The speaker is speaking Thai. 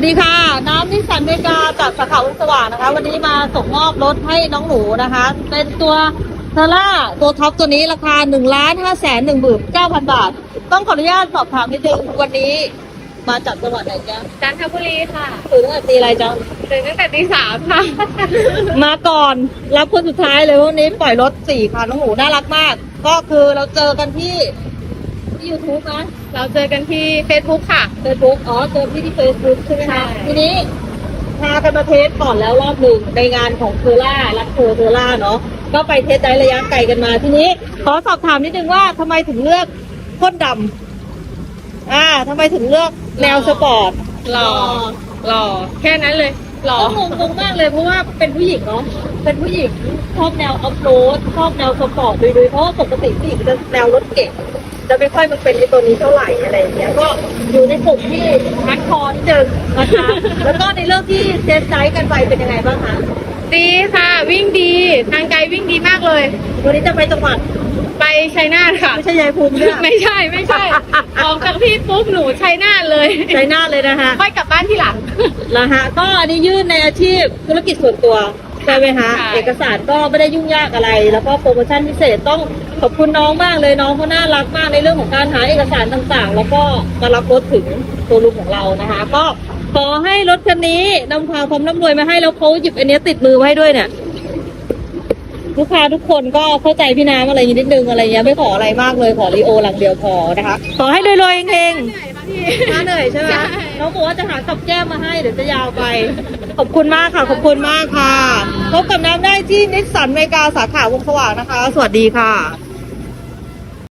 วัสดีค่ะ น้ำนิสสันเมกาจากสาขาอุสว่างนะคะ วันนี้มาส่งมอบรถให้น้องหนูนะคะ เป็นตัวเทล่าตัวท็อปตัวนี้ราคา1นึ่งล้านห้าแสนหนึ่งหมื่นเก้าพันบาท ต้องขออนุญาตสอบถามนิดนึงวันนี้มาจากจังหวัดไหนจ๊ะจันทบุรีค่ะตื่นตั้งแต่ตีอะไรจ๊ะตื่นตั้งแต่ตีสามค่ะ มาก่อนรับคนสุดท้ายเลยวันนี้ปล่อยรถสี่คันน้องหนูน่ารักมาก ก็คือเราเจอกันที่ ที่ยูทูบนะเราเจอกันที่ Facebook ค่ะเฟซบุ๊กอ๋อเจอพี่ที่เฟซบุ๊กใช่ไหมใช่คะทีนี้พากันมาเทสก่อนแล้วรอบหนึ่งในงานของเทอร่ารักโทเทอร่าเนาะก็ไปเทสได้ระยะไกลกันมาทีนี้ ขอสอบถามนิดนึงว่าทำไมถึงเลือกพ่นดำอ่าทำไมถึงเลือกแนวสปอร์ตหล่อหล่อแค่นั้นเลยหล่อก็งงๆมากเลยเพราะว่าเป็นผู้หญิงเนาะเป็นผู้หญิงชอบแนวออฟโรดชอบแนวสปอร์ตโดยๆเพราะว่าปกติผู้หญิงจะแนวรถเก่ง จะไม่ค่อยมาเป็นในตัวนี้เท่าไหร่อะไรอย่างเงี้ยก็อยู่ในกลุ่มที่ฮัดคอร์นิดนึงนะคะแล้วก็ในเรื่องที่เทสไซส์กันไปเป็นยังไงบ้างคะดีค่ะ วิ่งดีทางไกลวิ่งดีมากเลย วันนี้จะไปจังหวัดไปชัยนาทค่ะไม่ใช่ยายภูมิเนี่ยไม่ใช่ไม่ใช่ออกจากพี่ปุ๊บหนูชัยนาทเลยใจหน้าเลยนะคะค่อยกลับบ้านที่หลังนะฮะก็อันนี้ยื่นในอาชีพธุรกิจส่วนตัว ใช่ไหมคะใช่เอกสารก็ไม่ได้ยุ่งยากอะไร แล้วก็โปรโมชั่นพิเศษต้องขอบคุณน้องมากเลยน้องเขาน่ารักมากในเรื่องของการหาเอกสารต่างๆ แล้วก็มารับรถถึงตัวลุงของเรานะคะ ก็ขอให้รถคันนี้นำความความร่ำรวยมาให้แล้วเขาหยิบอันเนี้ยติดมือไว้ให้ด้วยเนี่ยลูกค้าทุกคนก็เข้าใจพี่น้ำอะไรอย่างนี้นิดนึงอะไรเงี้ยไม่ขออะไรมากเลยขอรีโอหลังเดียวพอนะคะ ขอให้รวยๆเฮงๆ เหนื่อยปะพี่น้าเหนื่อยใช่ไหมใช่ น้องบอกว่าจะหากับแก้มมาให้เดี๋ยวจะยาวไป ขอบคุณมากค่ะ ขอบคุณมากค่ะ พบกับน้ำได้ที่นิสสันเมกาสาขาวงสว่างนะคะ สวัสดีค่ะ